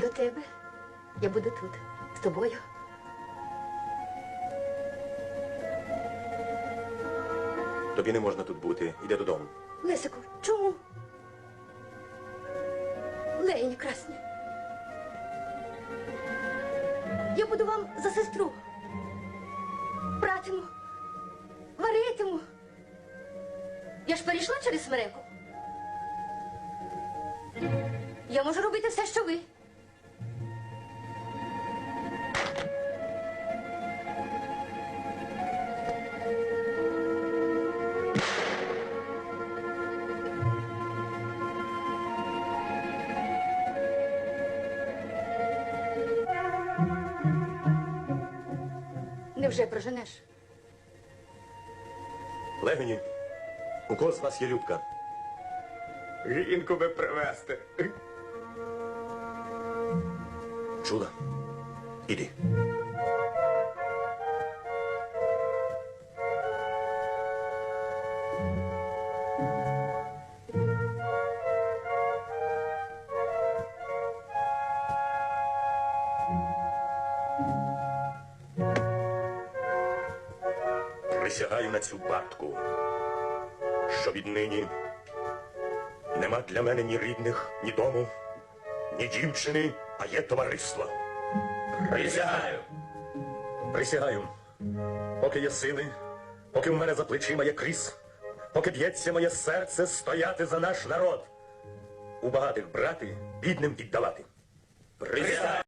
До тебе. Я буду тут, з тобою. Тобі не можна тут бути. Іди додому. Лесику, чому? Легені красні. Я буду вам за сестру. Братиму, варитиму. Я ж перейшла через смереку. Я можу робити все, що ви. Невже проженеш? Легені, у кого з вас є любка? Жінку би привезти. Чула? Іди. Присягаю на цю партку, що віднині нема для мене ні рідних, ні дому, ні дівчини, а є товариство. Присягаю. Присягаю. Поки є сили, поки в мене за плечима є кріс, поки б'ється моє серце стояти за наш народ. У багатих брати, бідним віддавати. Присягаю.